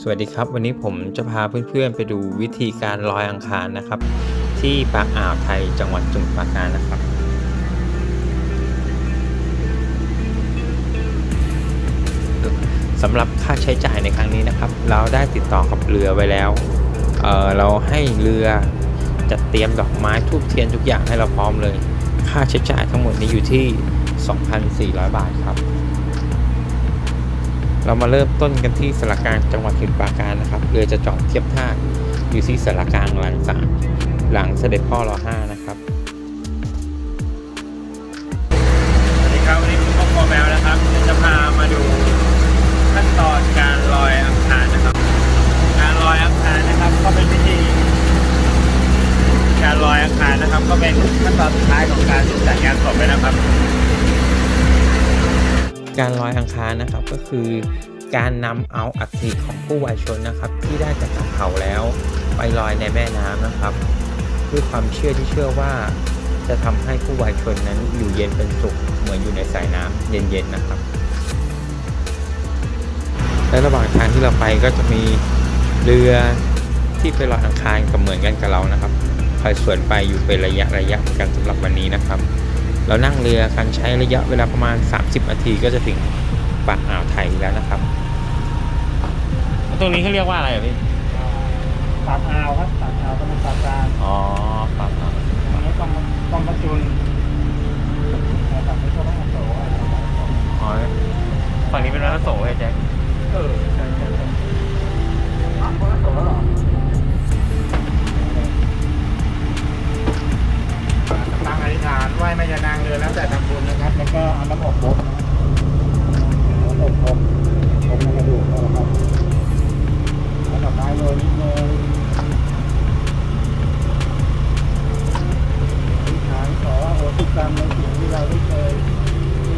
สวัสดีครับ วันนี้ผมจะพาเพื่อนๆไปดูวิธีการลอยอังคารนะครับ ที่ปากอ่าวไทยจังหวัดสมุพรปราการนะครับสำหรับค่าใช้จ่ายในครั้งนี้นะครับ เราได้ติดต่อกับเรือไว้แล้วเเราให้เรือจัดเตรียมดอกไม้ทูบเทียนทุกอย่างให้เราพร้อมเลย ค่าใช้จ่ายทั้งหมดนี้อยู่ที่ 2,400 บาทครับ เรามาเริ่มต้นกันที่สารกลางจังหวัดสมุพรปราการนะครับเรือจะจอดเทียบท่าอยู่ที่สารกลางหลังสามหลังเสด็จพ่อรอห้านะครับสวัสดีครับวันนี้ผมพ่อแมวนะครับจะพามาดูขั้นตอนการลอยอังคารนะครับ การลอยอังคารนะครับก็เป็นพิธี การลอยอังคารนะครับ ก็เป็นขั้นตอนสุดท้ายของการจัดงานศพเลยนะครับ การลอยอังคารนะครับก็คือการนำเอาอัฐิของผู้วายชนนะครับ ที่ได้จากการเผาแล้วไปลอยในแม่น้ำนะครับ ด้วยความเชื่อที่เชื่อว่าจะทำให้ผู้วายชนนั้นอยู่เย็นเป็นสุขเหมือนอยู่ในสายน้ำเย็นๆนะครับ และระหว่างทางที่เราไปก็จะมีเรือที่ไปลอยอังคารกับเหมือนกันกับเรานะครับคอยสวนไปอยู่เป็นระยะระยะกันสำหรับวันนี้นะครับ เรานั่งเรือกันใช้ระยะเวลาประมาณ 30 นาทีก็จะถึงปากอ่าวไทยแล้วนะครับ ตรงนี้เขาเรียกว่าอะไรอะพี่ ปากอ่าวครับปากอ่าวตะบนปาก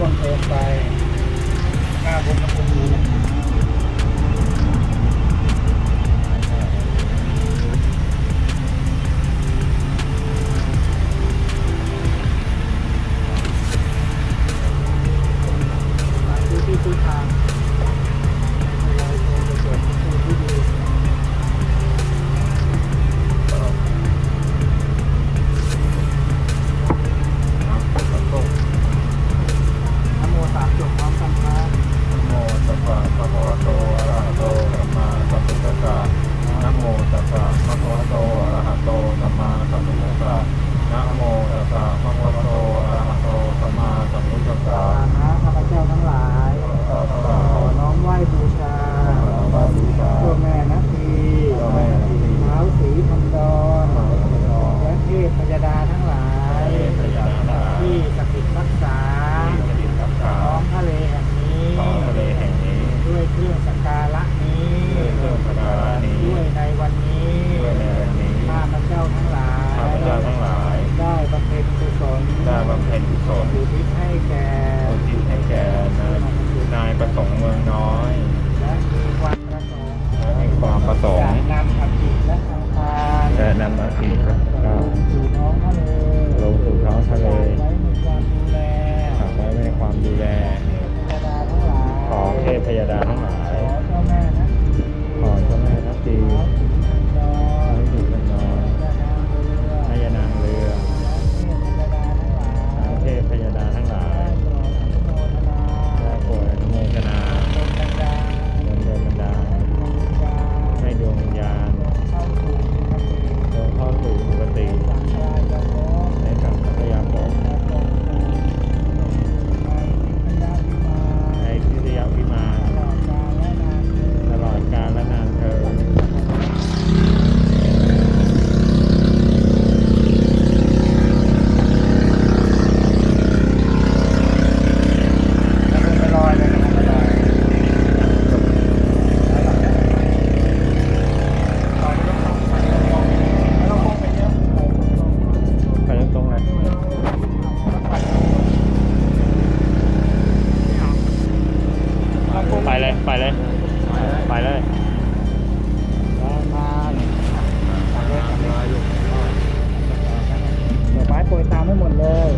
วงเกินไปข้าบุญพระคุณนี้ สงจะค์นำอัฐิและอังคารและนำอาทิตย์ลงสู่ท้องทะเลลงสู่ท้องทะเลไว้ในความดูแลฝากไว้ในความดูแลเทวดาทั้งหลายของเทพยดาทั้งหลาย เลยไปเลย ไปเลย ไปเลยเดี๋ยวไม้โปรยตามให้หมดเลย